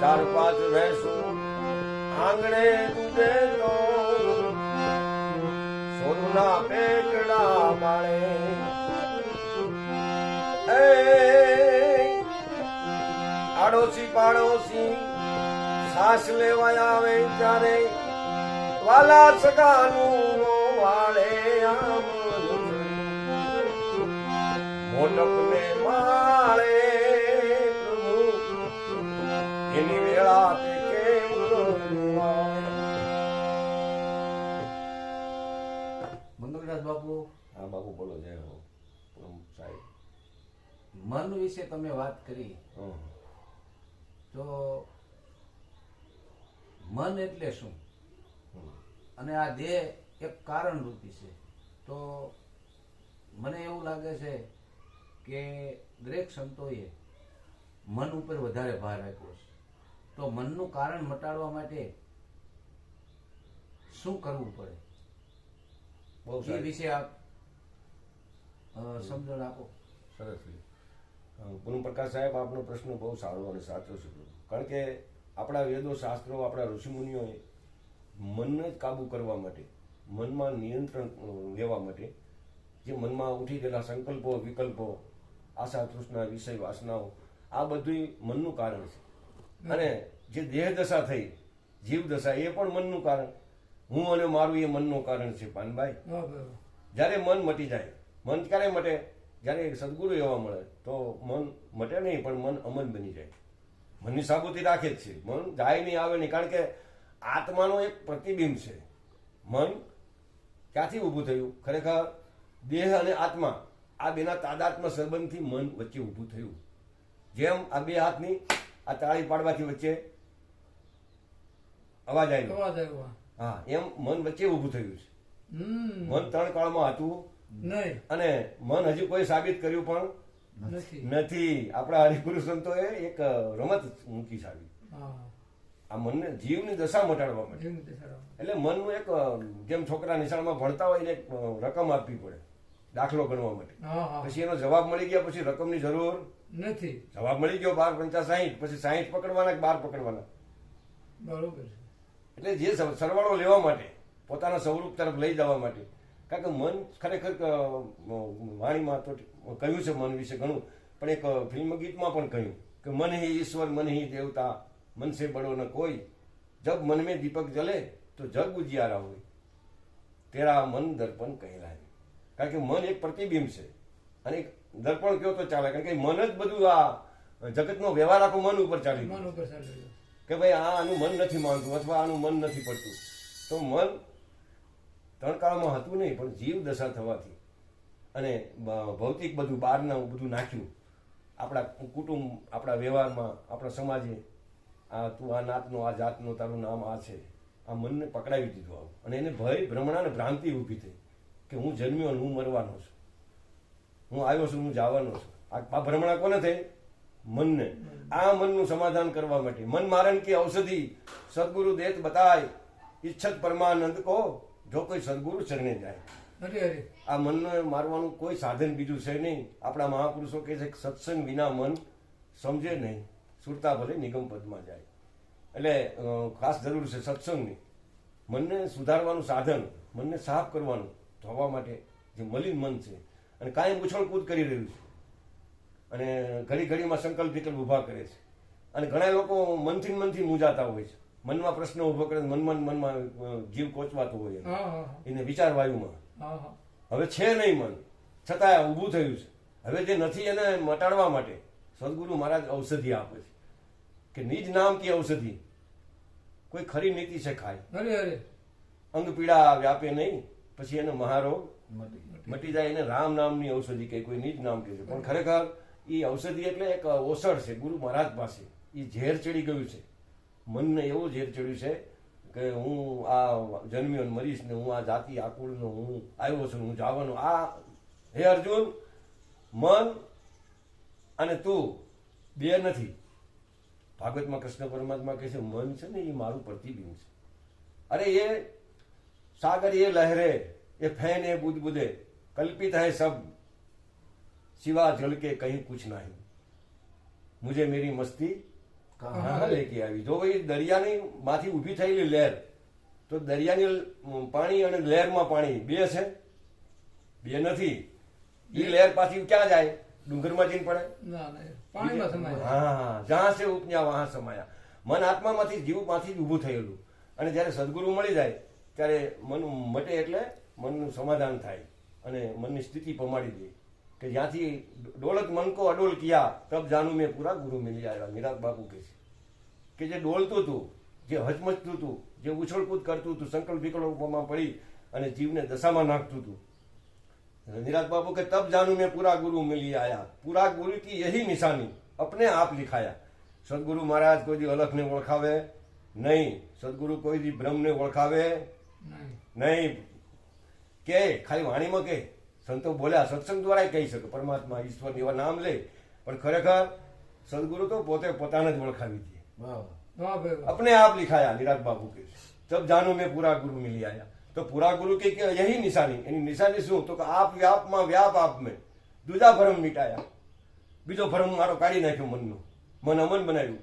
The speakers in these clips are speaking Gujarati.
ચાર પાંચ ભેંસું આંગણે દૂધે તો સોના પેટડા માળે. આડોશી પાડોશી સાસ લેવા આવે ત્યારે. વાલા સગાનું મોટક ને માળે પ્રભુ એની વેળા તે કેમ બાપુ? હા બાબુ બોલો જય હો. સાહેબ. મન વિશે તમે વાત કરી. તો મન એટલે શું? અને આ દેહ એક કારણરૂપી છે. તો મને એવું લાગે છે કે દરેક સંતોએ મન ઉપર વધારે ભાર આપ્યો છે. તો મનનું કારણ મટાડવા માટે શું કરવું પડે? બહુ એ વિશે આપ સમજણ આપો. સરસ રહ્યું. અ, પૂનમ પ્રકાશ સાહેબ આપનો પ્રશ્ન બહુ સારો અને સાચો છે. કારણ કે આપણા વેદો શાસ્ત્રો આપણા ઋષિમુનિઓએ મનને જ કાબુ કરવા માટે મનમાં નિયંત્રણ લેવા માટે જે મનમાં ઉઠી ગયેલા સંકલ્પો વિકલ્પો આશા તૃષ્ણા વિષય વાસનાઓ આ બધું મનનું કારણ છે. અને જે દેહ દશા થઈ જીવ દશા એ પણ મનનું કારણ. હું અને મારું એ મનનું કારણ છે પાનભાઈ. જ્યારે મન મટી જાય મન ક્યારે મટે? જ્યારે સદગુરુ એવા મળે તો મન મટે નહીં પણ મન અમન બની જાય. મનની સાબુતી રાખે જ છે. મન જાય નહીં આવે નહીં કારણ કે આત્માનો એક પ્રતિબિંબ છે. મન ક્યાંથી ઊભું થયું? ખરેખર દેહ અને આત્મા. આ બેના તાદાત્મ સંબંધથી મન વચ્ચે ઊભું થયું. જેમ આ બે હાથની આ તાળી પાડવાથી વચ્ચે અવાજ આવ્યો. હા એમ મન વચ્ચે ઊભું થયું છે. મન ત્રણ કાળમાં હતું. નહીં. અને મન હજી કોઈ સાબિત કર્યું પણ નથી. નથી. આપણા હરિગુરુ સંતોએ એક રમત મૂકી સાબિત આ મનને જીવની દશા મટાડવા માટે. એટલે મનનું એક જેમ છોકરા નિશાળમાં ભણતા હોય એને એક રકમ આપવી પડે. દાખલો ગણવા માટે. પછી એનો જવાબ મળી ગયા પછી રકમની જરૂર? નથી. જવાબ મળી ગયો બાર પંચા સાહીઠ પછી સાહીઠ પકડવાના કે બાર પકડવાના? બરોબર એટલે જે સરવાળો લેવા માટે પોતાના સ્વરૂપ તરફ લઈ જવા માટે કારણ કે મન ખરેખર વાણીમાં તો કહ્યું છે મન વિશે ઘણું પણ એક ફિલ્મ ગીતમાં પણ કહ્યું કે મન હી ઈશ્વર મન હી દેવતા મન સે બડો ન કોઈ. જબ મન મેં દીપક જલે તો જગ ઉજિયારા હોય. તેરા મન દર્પણ કહેલાય. કારણ કે મન એક પ્રતિબિંબ છે. અને એક દર્પણ કયો તો ચાલે? કારણ કે મન જ બધું આ જગતનો વ્યવહાર આખો મન ઉપર ચાલી મન ઉપર ચાલી કે ભાઈ આ આનું મન નથી માનતું અથવા આનું મન નથી પડતું. તો મન ત્રણ કાળમાં હતું નહીં પણ જીવ દશા થવાથી અને ભૌતિક બધું બહારના બધું નાખ્યું. આપણા કુટુંબ આપણા વ્યવહારમાં આપણા સમાજે આ તું આ નાતનો આ જાતનો તારું નામ આ છે. આ મનને પકડાવી દીધું આવું. અને એને ભય ભ્રમણા અને ભ્રાંતિ ઊભી થઈ. કે હું જન્મ્યો અને હું મરવાનો છું. હું આવ્યો છું હું જવાનો છું. આ ભ્રમણા કોને થઈ? મનને. આ મનનું સમાધાન કરવા માટે. મન મારણ કે ઔષધિ સદગુરુ દેત બતાય. ઈચ્છત પરમાનંદ કો જો કોઈ સદગુરુ ચરણે જાય. આ મનને મારવાનું કોઈ સાધન બીજું છે નહીં. આપણા મહાપુરુષો કહે છે કે સત્સંગ વિના મન સમજે નહીં. સુરતા ભલે નિગમ પદમાં જાય. એટલે ખાસ જરૂર છે સત્સંગની. મનને સુધારવાનું સાધન. મનને સાફ કરવાનું. ધોવા માટે જે મલિન મન છે. અને કાયમ ઉછળકૂદ કરી રહ્યું છે. અને ઘડી ઘડીમાં સંકલ્પ વિકલ્પ ઊભા કરે છે. અને ઘણા લોકો મનથી મનથી મૂંઝાતા હોય છે. મનમાં પ્રશ્ન ઊભો કરે મનમાં મનમાં જીવ કોચવાતો હોય એને. વિચાર વાયુમાં હવે છે નહીં મન. છતાં ઊભું થયું છે. હવે જે નથી એને મટાડવા માટે સદગુરુ મહારાજ ઔષધિ આપે છે. કે નિજ નામ કી ઔષધિ? કોઈ ખરી નીતિ છે ખાય અંગ પીડા વ્યાપે નહીં. પછી એને મહારોગ મટી જાય. એને રામ નામની ઔષધિ કહે કોઈ નિજ નામ કહે છે. પણ ખરેખર એ ઔષધિ એટલે એક ઓસડ છે ગુરુ મહારાજ પાસે. એ ઝેર ચડી ગયું છે. મનને એવું ઝેર ચડ્યું છે કે હું આ જન્મ્યો મરીશ ને હું આ જાતિ આકુળનો હું આવ્યો છું હું જવાનો. આ હે અર્જુન મન અને તું બે નથી. ભાગવતમાં કૃષ્ણ પરમાત્મા કહે છે મન છે ને એ મારું પ્રતિબિંબ છે. અરે એ सागर ये लहरे ये फैने बुदबुदे कल्पित है सब। सिवा जल के कहीं कुछ नहीं। मुझे मेरी મસ્તી કાં આવી જો ભાઈ દરિયાની માંથી ઊભી થયેલી લહેર તો દરિયાની પાણી અને લહેરમાં પાણી બે છે બે નથી એ લહેર પાછી ક્યાં જાય ડુંગરમાં જઈને પડે હા હા જ્યાં છે ઉપન્યા વહાં સમાયા મન આત્મામાંથી જીવમાંથી જ ઊભું થયેલું અને જયારે સદગુરુ મળી જાય ત્યારે મન મટે એટલે મનનું સમાધાન થાય અને મનની સ્થિતિ પમાડી દે. કે જ્યાંથી ડોલત મન કો અડોલ કિયા, તબ જાનું મેં પૂરા ગુરુ મિલી આવ્યા. મીરાત બાપુ કે છે. કે જે ડોલતું હતું જે હચમચતું હતું જે ઉછળકૂદ કરતું હતું સંકલ્પ વિકલ્પમાં પડી અને જીવને દશામાં નાખતું હતું રંજીરાજ બાપુ કે તબ જાનું મેં પૂરા ગુરુ મિલી આયા પૂરા ગુરુ કી યહી નિશાની? અપને આપ લિખાયા. સદગુરુ મહારાજ કોઈ દી અલખને ઓળખાવે નહીં. સદગુરુ કોઈ દી બ્રહ્મને ઓળખાવે નહીં નહીં કે ખાલી વાણીમાં કે સંતો બોલ્યા સત્સંગ દ્વારા કહી શકે પરમાત્મા ઈશ્વર એવા નામ લે પણ ખરેખર સદગુરુ તો પોતે પોતાને જ ઓળખાવી દે વાહ વાહ. વાહ ભાઈ વાહ. अपने आप लिखाया निराज बाबू के तब जानो में पूरा गुरु मिल आया तो पूरा गुरु की क्या यही निशानी એની નિશાની શું તો કે આપ વ્યાપમાં વ્યાપ આપ મેં દૂજા ભરમ મિટાયા બીજો ભરમ મારો કાઢી નાખ્યો મનનો મન અમન બનાવ્યું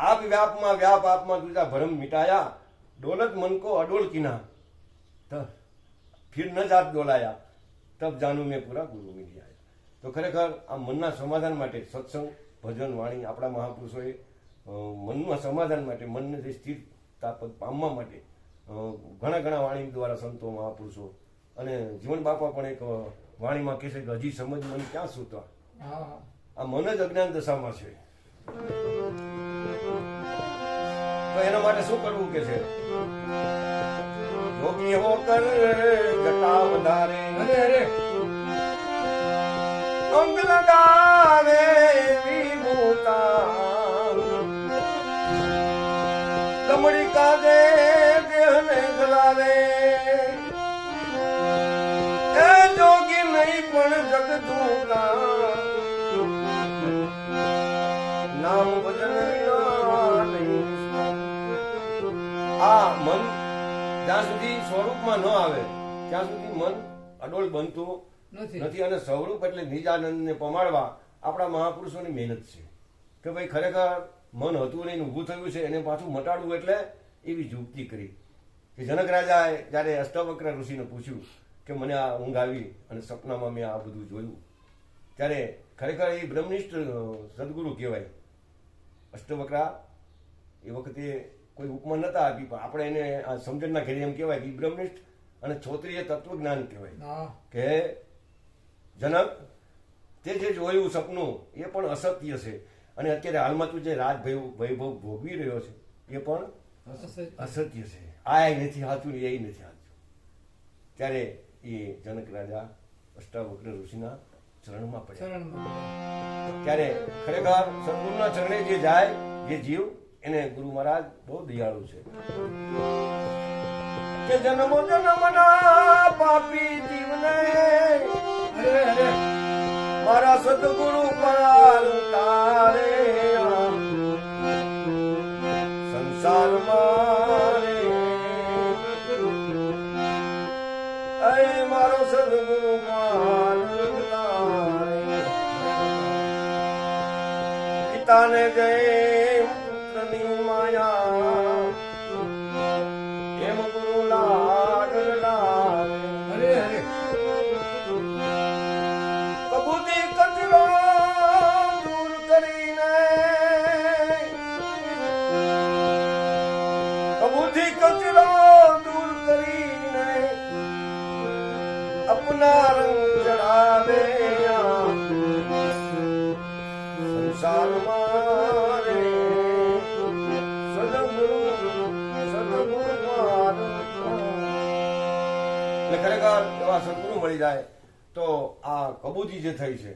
આપ વ્યાપમાં વ્યાપ આપમાં દૂજા ભરમ મિટાયા ડોલત મન કો અડોલ કિના. તો ફિર ન જાત ડોલાયા તબ જાનું મેં પૂરા ગુરુ મિલી આયા. તો ખરેખર આ મનના સમાધાન માટે સત્સંગ ભજન વાણી આપણા મહાપુરુષોએ અ, મનના સમાધાન માટે મનને જે સ્થિરતા પદ પામવા માટે ઘણા ઘણા વાણી દ્વારા સંતો મહાપુરુષો અને જીવન બાપા પણ એક વાણીમાં કહે છે કે હજી સમજ મન ક્યાં સૂતા આ મન જ અજ્ઞાન દશામાં છે. તો એના માટે શું કરવું કે છે? જોગી હો કર જટા વધારે અરે અરે. અંગ લગાવે આ મન જ્યાં સુધી સ્વરૂપમાં ન આવે ત્યાં સુધી મન અડોલ બનતું નથી. અને સ્વરૂપ એટલે નિજાનંદને પમાડવા આપણા મહાપુરુષોની મહેનત છે. કે ભાઈ ખરેખર મન હતું નહીં ઊભું થયું છે એને પાછું મટાડવું એટલે એવી જુક્તિ કરી. કે જનક રાજાએ જ્યારે અષ્ટવક્ર ઋષિને પૂછ્યું કે મને આ ઊંઘ આવી અને સપનામાં મેં આ બધું જોયું. ત્યારે ખરેખર એ બ્રહ્મનિષ્ઠ સદગુરુ કહેવાય. અષ્ટવક્રા એ વખતે કોઈ ઉપમા નતા આપી પણ આપણે એને આ સમજણના ઘેરે એમ કહેવાય કે બ્રહ્મનિષ્ઠ અને છોત્રીય તત્વજ્ઞાન કહેવાય. કે જનક તે જે જોયું સપનું એ પણ અસત્ય છે. અને અત્યારે હાલમાં તું જે રાજ વૈભવ ભોગવી રહ્યો છે એ પણ અસત્ય. અસત્ય છે. આ નથી સાચું એ નથી સાચું ત્યારે એ જનક રાજા અષ્ટાવક્ર ઋષિના ચરણમાં પડ્યા. ત્યારે ખરેખર સદગુરુના ચરણે જે જાય જે જીવ એને ગુરુ મહારાજ બહુ દયાળુ છે. કે જન્મો જન્મના પાપી જીવને મારા સદગુરુ પાર તારે સંસાર મારે. સદગુરુ પિતાને જય માયા મળી જાય તો આ કબૂતી જે થઈ છે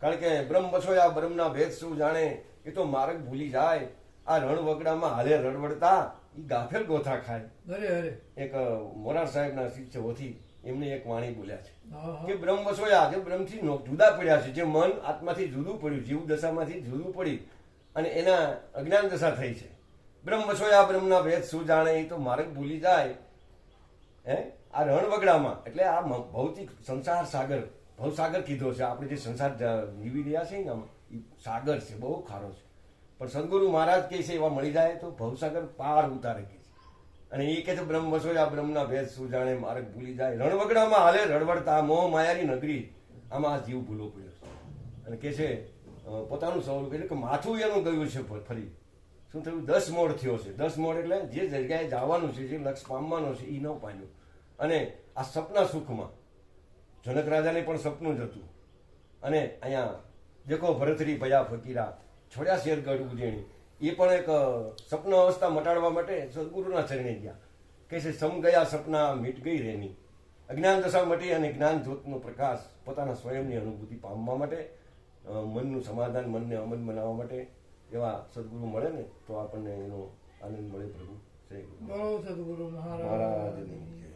કારણ કે બ્રહ્મ બસોયા બ્રહ્મના ભેદ શું જાણે એ તો માર્ગ ભૂલી જાય. આ રણ વગડામાં હાલે રડવડતા એ ગાફેલ ગોથા ખાય. અરે અરે. એક મોરાર સાહેબના શિષ્ય હોથી એમને એક વાણી બોલ્યા છે કે બ્રહ્મ વસોયા જે બ્રહ્મથી જુદા પડ્યા છે જે મન આત્માથી જુદું પડ્યું જીવ દશામાંથી જુદું પડી અને એના અજ્ઞાન દશા થઈ છે. બ્રહ્મ વસોયા બ્રહ્મના ભેદ શું જાણે એ તો માર્ગ ભૂલી જાય. હે? આ રણવગડામાં, એટલે આ ભૌતિક સંસાર સાગર, ભવસાગર કીધો છે. આપણે જે સંસાર જીવી રહ્યા છે ને ઈ સાગર છે, બહુ ખારો છે. પણ સદગુરુ મહારાજ કહે છે, એવા મળી જાય તો ભવસાગર પાર ઉતારે કે છે. અને એ કહે છે, બ્રહ્મ વસોયા બ્રહ્મના ભેદ શું જાણે માર્ગ ભૂલી જાય. રણવગડામાં હાલે, રડવડતા મોહ માયાની નગરી, આમાં આ જીવ ભૂલો પડ્યો છે. અને કે છે પોતાનું સ્વરૂપ એટલે કે માથું એનું ગયું છે ફરી. શું થયું? દસ મોડ થયો છે. દસ મોડ એટલે જે જગ્યાએ જવાનું છે, જે લક્ષ પામવાનું છે એ ન પામ્યું. અને આ સપના સુખમાં. જનક રાજાને પણ સપનું જ હતું. અને અહીંયા દેખો ભરતરી ભયા ફકીરા છોડ્યા શેરગઢ ઉજેણી એ પણ એક સપન અવસ્થા મટાડવા માટે સદગુરુના ચરણે ગયા. કે છે સમ ગયા સપના મીટ ગઈ રેની. અજ્ઞાન દશા મટી અને જ્ઞાન જ્યોતનો પ્રકાશ પોતાના સ્વયંની અનુભૂતિ પામવા માટે મનનું સમાધાન મનને અમન બનાવવા માટે એવા સદગુરુ મળે ને તો આપણને એનો આનંદ મળે પ્રભુ. શ્રી સદગુરુ મહારાજ.